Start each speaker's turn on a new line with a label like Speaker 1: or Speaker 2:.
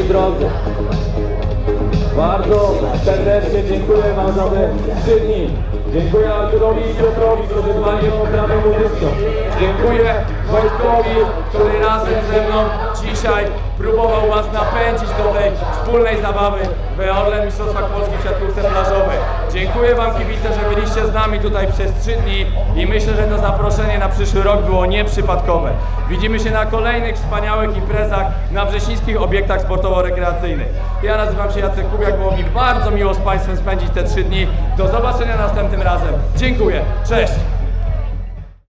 Speaker 1: drodzy. Bardzo serdecznie dziękuję Wam za te trzy dni. Dziękuję Arturowi i Piotrowi, którzy dbali o oprawę muzyczną. Dziękuję Wojtkowi, który razem ze mną dzisiaj próbował Was napędzić do tej wspólnej zabawy w Orlen Mistrzostwach Polski w siatkówce plażowej. Dziękuję Wam kibice, że byliście z nami tutaj przez trzy dni i myślę, że to zaproszenie na przyszły rok było nieprzypadkowe. Widzimy się na kolejnych wspaniałych imprezach na wrześnińskich obiektach sportowo-rekreacyjnych. Ja nazywam się Jacek Kubiak, było mi bardzo miło z Państwem spędzić te trzy dni. Do zobaczenia następnym razem. Dziękuję, cześć!